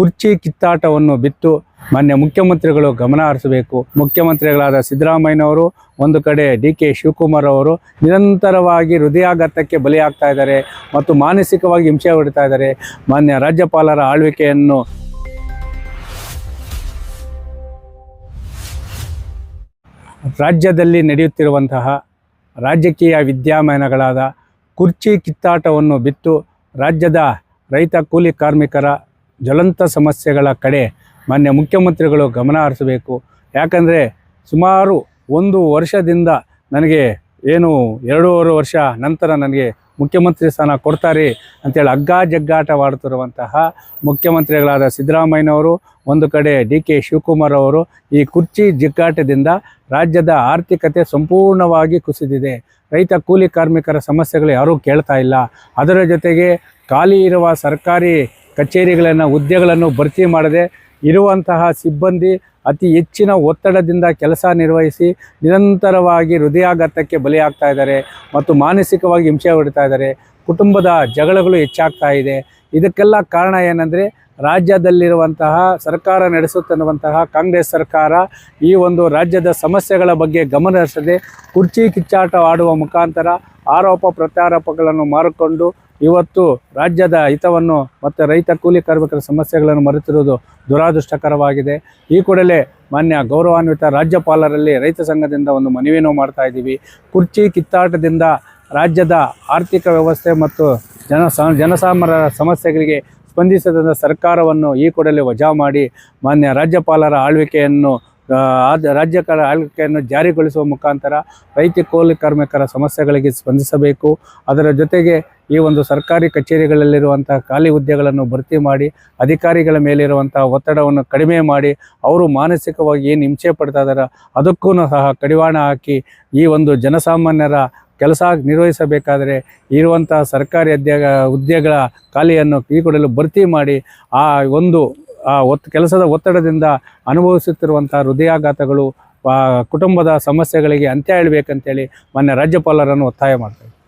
ಕುರ್ಚಿ ಕಿತ್ತಾಟವನ್ನು ಬಿತ್ತು ಮಾನ್ಯ ಮುಖ್ಯಮಂತ್ರಿಗಳು ಗಮನ ಹರಿಸಬೇಕು. ಮುಖ್ಯಮಂತ್ರಿಗಳಾದ ಸಿದ್ದರಾಮಯ್ಯನವರು, ಒಂದು ಕಡೆ ಡಿ ಕೆ ಶಿವಕುಮಾರ್ ಅವರು ನಿರಂತರವಾಗಿ ಹೃದಯಾಘಾತಕ್ಕೆ ಬಲಿಯಾಗ್ತಾ ಇದ್ದಾರೆ ಮತ್ತು ಮಾನಸಿಕವಾಗಿ ಹಿಂಸೆ ಹೊಡಿತಾ ಇದ್ದಾರೆ. ಮಾನ್ಯ ರಾಜ್ಯಪಾಲರ ಆಳ್ವಿಕೆಯನ್ನು ರಾಜ್ಯದಲ್ಲಿ ನಡೆಯುತ್ತಿರುವಂತಹ ರಾಜಕೀಯ ವಿದ್ಯಮಾನಗಳಾದ ಕುರ್ಚಿ ಕಿತ್ತಾಟವನ್ನು ಬಿತ್ತು ರಾಜ್ಯದ ರೈತ ಕೂಲಿ ಕಾರ್ಮಿಕರ ಜ್ವಲಂತ ಸಮಸ್ಯೆಗಳ ಕಡೆ ಮಾನ್ಯ ಮುಖ್ಯಮಂತ್ರಿಗಳು ಗಮನ ಹರಿಸಬೇಕು. ಯಾಕಂದರೆ ಸುಮಾರು ಒಂದು ವರ್ಷದಿಂದ ನನಗೆ ಏನು ಎರಡೂವರೆ ವರ್ಷ ನಂತರ ನನಗೆ ಮುಖ್ಯಮಂತ್ರಿ ಸ್ಥಾನ ಕೊಡ್ತಾರೆ ಅಂತೇಳಿ ಅಗ್ಗ ಜಗ್ಗಾಟವಾಡುತ್ತಿರುವಂತಹ ಮುಖ್ಯಮಂತ್ರಿಗಳಾದ ಸಿದ್ದರಾಮಯ್ಯನವರು, ಒಂದು ಕಡೆ ಡಿ ಕೆ ಶಿವಕುಮಾರ್ ಅವರು ಈ ಕುರ್ಚಿ ಜಿಗ್ಗಾಟದಿಂದ ರಾಜ್ಯದ ಆರ್ಥಿಕತೆ ಸಂಪೂರ್ಣವಾಗಿ ಕುಸಿದಿದೆ. ರೈತ ಕೂಲಿ ಕಾರ್ಮಿಕರ ಸಮಸ್ಯೆಗಳು ಯಾರೂ ಕೇಳ್ತಾ ಇಲ್ಲ. ಅದರ ಜೊತೆಗೆ ಖಾಲಿ ಇರುವ ಸರ್ಕಾರಿ ಕಚೇರಿಗಳನ್ನು, ಹುದ್ದೆಗಳನ್ನು ಭರ್ತಿ ಮಾಡದೆ ಇರುವಂತಹ ಸಿಬ್ಬಂದಿ ಅತಿ ಹೆಚ್ಚಿನ ಒತ್ತಡದಿಂದ ಕೆಲಸ ನಿರ್ವಹಿಸಿ ನಿರಂತರವಾಗಿ ಹೃದಯಾಘಾತಕ್ಕೆ ಬಲಿಯಾಗ್ತಾ ಇದ್ದಾರೆ ಮತ್ತು ಮಾನಸಿಕವಾಗಿ ಹಿಂಸೆ ಹೊಡಿತಾ ಇದ್ದಾರೆ. ಕುಟುಂಬದ ಜಗಳಗಳು ಹೆಚ್ಚಾಗ್ತಾ ಇದೆ. ಇದಕ್ಕೆಲ್ಲ ಕಾರಣ ಏನಂದರೆ ರಾಜ್ಯದಲ್ಲಿರುವಂತಹ ಸರ್ಕಾರ ನಡೆಸುತ್ತಿರುವಂತಹ ಕಾಂಗ್ರೆಸ್ ಸರ್ಕಾರ ಈ ಒಂದು ರಾಜ್ಯದ ಸಮಸ್ಯೆಗಳ ಬಗ್ಗೆ ಗಮನ ಹರಿಸದೆ ಕುರ್ಚಿ ಕಿಚ್ಚಾಟ ಆಡುವ ಮುಖಾಂತರ ಆರೋಪ ಪ್ರತ್ಯಾರೋಪಗಳನ್ನು ಮಾರಿಕೊಂಡು ಇವತ್ತು ರಾಜ್ಯದ ಹಿತವನ್ನು ಮತ್ತು ರೈತ ಕೂಲಿ ಕಾರ್ಮಿಕರ ಸಮಸ್ಯೆಗಳನ್ನು ಮರೆತಿರುವುದು ದುರಾದೃಷ್ಟಕರವಾಗಿದೆ. ಈ ಕೂಡಲೇ ಮಾನ್ಯ ಗೌರವಾನ್ವಿತ ರಾಜ್ಯಪಾಲರಲ್ಲಿ ರೈತ ಸಂಘದಿಂದ ಒಂದು ಮನವಿಯನ್ನು ಮಾಡ್ತಾ ಇದ್ದೀವಿ. ಕುರ್ಚಿ ಕಿತ್ತಾಟದಿಂದ ರಾಜ್ಯದ ಆರ್ಥಿಕ ವ್ಯವಸ್ಥೆ ಮತ್ತು ಜನ ಜನಸಾಮಾನ್ಯರ ಸಮಸ್ಯೆಗಳಿಗೆ ಸ್ಪಂದಿಸದ ಸರ್ಕಾರವನ್ನು ಈ ಕೂಡಲೇ ವಜಾ ಮಾಡಿ ಮಾನ್ಯ ರಾಜ್ಯಪಾಲರ ಆಳ್ವಿಕೆಯನ್ನು ರಾಜ್ಯಗಳ ಆಳ್ವಿಕೆಯನ್ನು ಜಾರಿಗೊಳಿಸುವ ಮುಖಾಂತರ ರೈತ ಕೂಲಿ ಕಾರ್ಮಿಕರ ಸಮಸ್ಯೆಗಳಿಗೆ ಸ್ಪಂದಿಸಬೇಕು. ಅದರ ಜೊತೆಗೆ ಈ ಒಂದು ಸರ್ಕಾರಿ ಕಚೇರಿಗಳಲ್ಲಿರುವಂತಹ ಖಾಲಿ ಹುದ್ದೆಗಳನ್ನು ಭರ್ತಿ ಮಾಡಿ, ಅಧಿಕಾರಿಗಳ ಮೇಲಿರುವಂತಹ ಒತ್ತಡವನ್ನು ಕಡಿಮೆ ಮಾಡಿ, ಅವರು ಮಾನಸಿಕವಾಗಿ ಏನು ಹಿಂಸೆ ಪಡ್ತಾ ಇದಾರೆ ಅದಕ್ಕೂ ಸಹ ಕಡಿವಾಣ ಹಾಕಿ ಈ ಒಂದು ಜನಸಾಮಾನ್ಯರ ಕೆಲಸ ನಿರ್ವಹಿಸಬೇಕಾದರೆ ಇರುವಂತಹ ಸರ್ಕಾರಿ ಅಧ್ಯ ಹುದ್ದೆಗಳ ಖಾಲಿಯನ್ನು ಈ ಕೂಡಲೇ ಭರ್ತಿ ಮಾಡಿ, ಆ ಒಂದು ಆ ಒತ್ತು ಕೆಲಸದ ಒತ್ತಡದಿಂದ ಅನುಭವಿಸುತ್ತಿರುವಂಥ ಹೃದಯಾಘಾತಗಳು ಕುಟುಂಬದ ಸಮಸ್ಯೆಗಳಿಗೆ ಅಂತ್ಯ ಹೇಳಬೇಕಂತೇಳಿ ಮೊನ್ನೆ ರಾಜ್ಯಪಾಲರನ್ನು ಒತ್ತಾಯ ಮಾಡ್ತಾರೆ